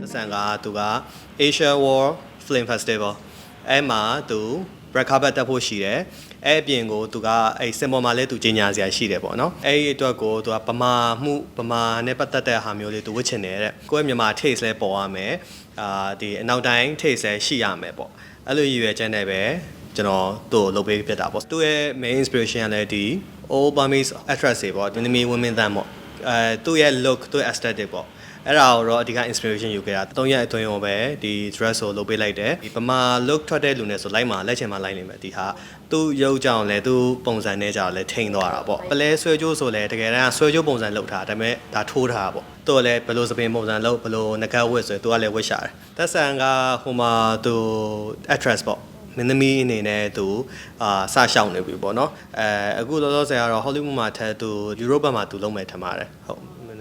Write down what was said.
သက်ဆန်ကသူက Asia War Film Festival အဲ့မှာသူ red carpet တက်ဖို့ရှိတယ်အဲ့အပြင်ကိုသူကအဲ့စင်ပေါ်မှာလည်းသူကြီးညာစရာရှိတယ်ပေါ့နော်အဲ့ဒီအတွက်ကိုသူကပမာမှုပမာနဲ့ပတ်သက်တဲ့ဟာမျိုးလေးသူဝတ်ချင်တယ်တဲ့ကိုယ့်ရဲ့မြန်မာ taste လဲပေါ်ရမယ်အာဒီအနောက်တိုင်း taste လဲရှိရမယ်ပေါ့အဲ့လိုရည်ရွယ်ချက်နဲ့ပဲ ကျွန်တော်သူ့ကိုလုပ်ပေးဖြစ်တာပေါ့သူ့ရဲ့ main inspiration ကလည်းဒီ old Burmese actress တွေပေါ့ဒီနမီ women တန်းပေါ့အဲသူ့ရဲ့ look သူ့ရဲ့ aesthetic ပေါ့အဲ့ဒါကိုတော့အဓိက inspiration ယူခဲ့တာ၃ရက်အတွင်းရောပဲဒီ dress ကိုလုပ်ပေးလိုက်တယ်ဒီပမာ look ထွက်တဲ့လူနဲ့ဆိုလိုက်မှာလက်ချင်မှာလိုက်နေမယ်ဒီဟာသူ့ရုပ်ကြောင်လဲသူ့ပုံစံနဲ့ကြောင်လဲထိန်သွားတာပေါ့ပလဲဆွဲကြိုးဆိုလဲတကယ်တမ်းဆွဲကြိုးပုံစံလုပ်ထားဒါပေမဲ့ဒါထိုးထားတာပေါ့သူကလည်းဘယ်လိုစပင်ပုံစံလုပ်ဘယ်လိုငကတ်ဝတ်ဆိုသူကလည်းဝတ်ရှာတယ်သက်ဆန်ကဟိုမှာသူ actress ပေါ့ မင်းသမီးအနေနဲ့သူအာစရှောက်နေပြီပေါ့နော်အဲအခုလောလောဆယ်ကတော့ Hollywood မှာထက်သူ Europe ဘက်မှာသူလုံးမယ်ထင်ပါတယ်ဟုတ်